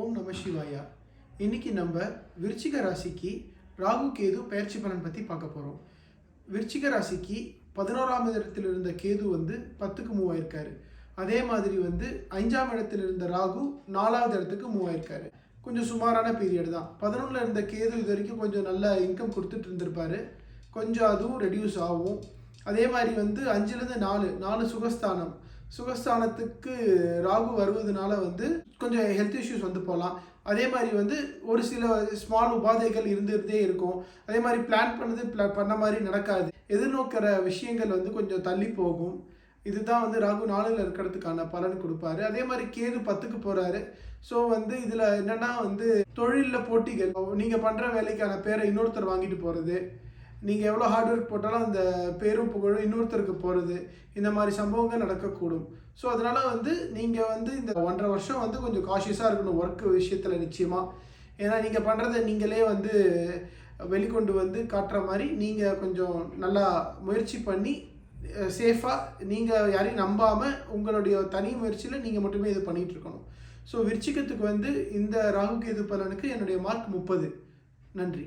ஓம் நம சிவாயா. இன்னைக்கு நம்ம விருச்சிக ராசிக்கு ராகு கேது பயிற்சி பலன் பற்றி பார்க்க போகிறோம் விருச்சிக ராசிக்கு பதினோராம் இடத்தில் இருந்த கேது வந்து பத்துக்கு மூவ் ஆயிருக்காரு அதே மாதிரி வந்து அஞ்சாம் இடத்தில் இருந்த ராகு நாலாவது இடத்துக்கு மூவ் ஆயிருக்காரு கொஞ்சம் சுமாரான பீரியட் தான். பதினொன்றில் இருந்த கேது இது வரைக்கும் கொஞ்சம் நல்ல இன்கம் கொடுத்துட்டு இருந்திருப்பாரு. கொஞ்சம் அதுவும் ரெடியூஸ் ஆகும். அதே மாதிரி வந்து அஞ்சுலேருந்து நாலு நாலு சுகஸ்தானம். சுகஸ்தானத்துக்கு ராகு வருவதனால வந்து கொஞ்சம் ஹெல்த் இஷ்யூஸ் வந்து போகலாம். அதே மாதிரி வந்து ஒரு சில ஸ்மால் உபாதைகள் இருந்துகிட்டே இருக்கும். அதே மாதிரி பிளான் பண்ணது பண்ண மாதிரி நடக்காது. எதிர்நோக்கிற விஷயங்கள் வந்து கொஞ்சம் தள்ளி போகும். இதுதான் வந்து ராகு நாளில் இருக்கிறதுக்கான பலன் கொடுப்பாரு. அதே மாதிரி கேது பத்துக்கு போகிறாரு ஸோ வந்து இதில் என்னென்னா வந்து தொழிலில் போட்டிகள். நீங்கள் பண்ணுற வேலைக்கான பேரை இன்னொருத்தர் வாங்கிட்டு போகிறது நீங்கள் எவ்வளோ ஹார்ட் ஒர்க் போட்டாலும் அந்த பேரும் புகழும் இன்னொருத்தருக்கு போகிறது இந்த மாதிரி சம்பவங்கள் நடக்கக்கூடும். ஸோ அதனால் வந்து நீங்கள் வந்து இந்த ஒன்றரை வருஷம் வந்து கொஞ்சம் காஷியஸாக இருக்கணும் ஒர்க் விஷயத்தில் நிச்சயமாக ஏன்னா நீங்கள் பண்ணுறத நீங்களே வந்து வெளிக்கொண்டு வந்து காட்டுற மாதிரி நீங்கள் கொஞ்சம் நல்லா முயற்சி பண்ணி சேஃபாக நீங்கள் யாரையும் நம்பாமல் உங்களுடைய தனி முயற்சியில் நீங்கள் மட்டுமே இது பண்ணிகிட்டு இருக்கணும். ஸோ விருச்சிகத்துக்கு வந்து இந்த ராகு கேது பலனுக்கு என்னுடைய மார்க் முப்பது. நன்றி.